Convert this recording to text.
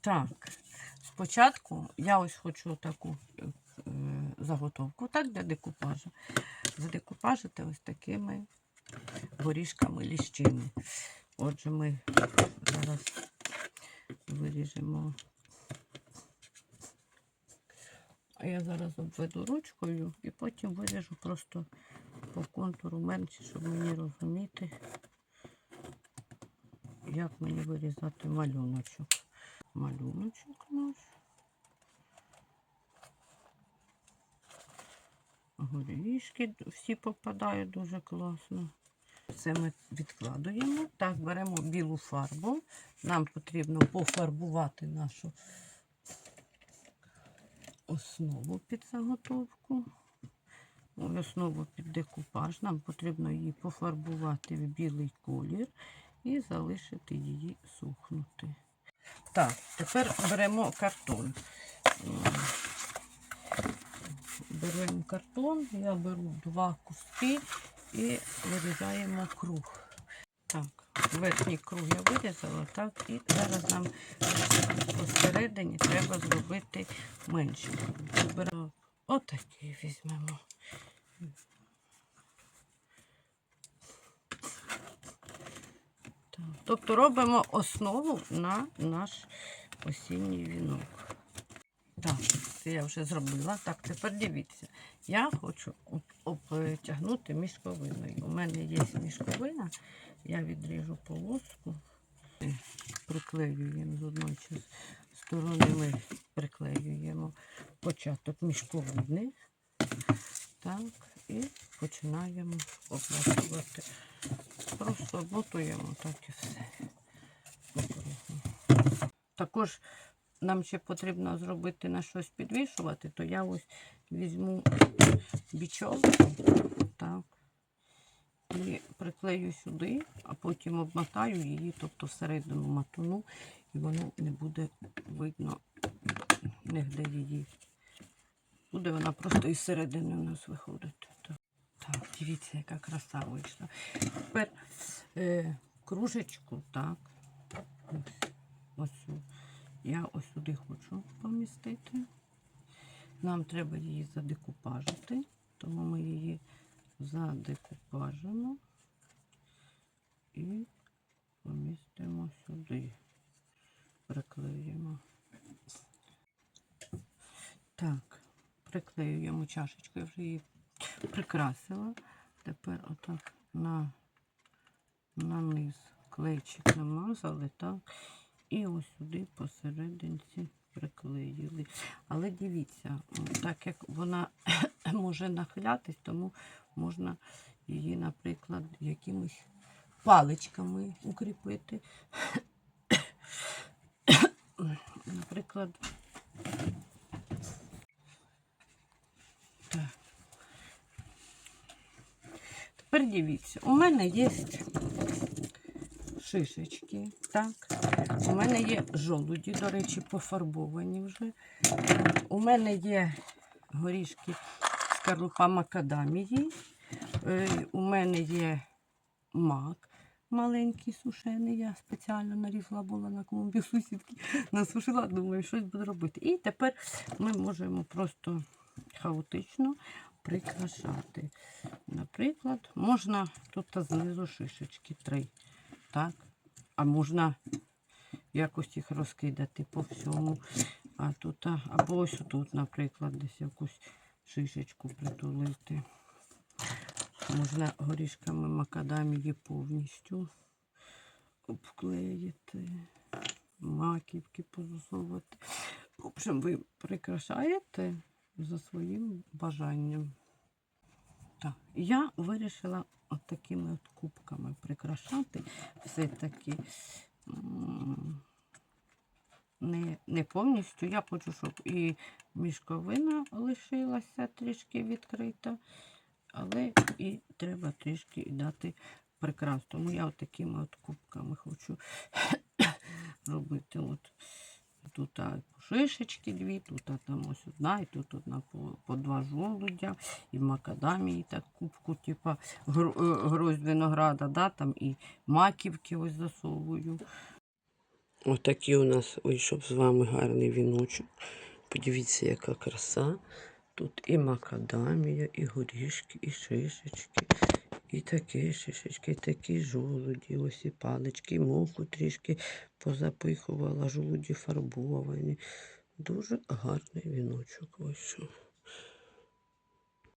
Так, спочатку я ось хочу таку е, заготовку, так, для декупажу. Задекупажити ось такими горішками ліщини. Отже, ми зараз виріжемо. А я зараз обведу ручкою і потім виріжу просто по контуру менше, щоб мені розуміти, як мені вирізати малюночок. Малюночок наш. Горішки всі попадають дуже класно. Це ми відкладуємо. Так, беремо білу фарбу. Нам потрібно пофарбувати нашу основу під заготовку. Основу під декупаж. Нам потрібно її пофарбувати в білий колір і залишити її сухнути. Так, тепер беремо картон. Беремо картон, я беру два куски і вирізаємо круг. Так, верхній круг я вирізала, так, і зараз нам посередині треба зробити. Беремо отакий візьмемо. Тобто робимо основу на наш осінній вінок. Так, це я вже зробила. Так, тепер дивіться. Я хочу обтягнути мішковиною. У мене є мішковина, я відріжу полоску, приклеюємо з одної сторони, ми приклеюємо початок мішковини. Так, і починаємо обмотувати. Просто обмотуємо так і все. Також нам ще потрібно зробити на щось підвішувати, то я ось візьму бічолку, так, і приклею сюди, а потім обмотаю її, тобто всередину матуну, і воно не буде видно нігде її. Буде вона просто із середини у нас виходити. Так, дивіться, яка краса вийшла. Тепер е, кружечку, так, ось, ось я ось сюди хочу помістити. Нам треба її задекупажити, тому ми її задекупажимо і помістимо сюди. Приклеїмо. Так, приклеюємо чашечку, я вже її прикрасила. Тепер отак на, на низ клейчик намазали, так. І ось сюди посерединці приклеїли. Але дивіться, так як вона може нахилятись, тому можна її, наприклад, якимись паличками укріпити. Наприклад, Тепер дивіться, у мене є шишечки, так. У мене є жолуді, до речі, пофарбовані вже. У мене є горішки скорлупа макадамії. Е, У мене є мак маленький сушений. Я спеціально нарізала була на клумбі сусідки, насушила, думаю, щось буду робити. І тепер ми можемо просто хаотично прикрашати. Наприклад, можна тут знизу шишечки три. Так? А можна якось їх розкидати по всьому. А тут, або ось тут, наприклад, десь якусь шишечку притулити. Можна горішками макадамії повністю обклеїти, маківки позасовувати. В общем, ви прикрашаєте за своїм бажанням. Так, я вирішила от такими от кубками прикрашати. Все-таки не, не повністю. Я хочу, щоб і мішковина лишилася трішки відкрита, але і треба трішки дати прикрас. Тому я от такими от кубками хочу робити. От. Тут шишечки дві, тут там ось одна, і тут одна по, по два жолудя, і макадамії, так кубку, типа гро, е, грозь винограда, да, там і маківки ось засовую. Отакий у нас вийшов з вами гарний віночок. Подивіться, яка краса. Тут і макадамія, і горішки, і шишечки, і такі шишечки, такі жолуді, ось і палички, моху трішки позапихувала, жолуді фарбовані. Дуже гарний віночок вийшов.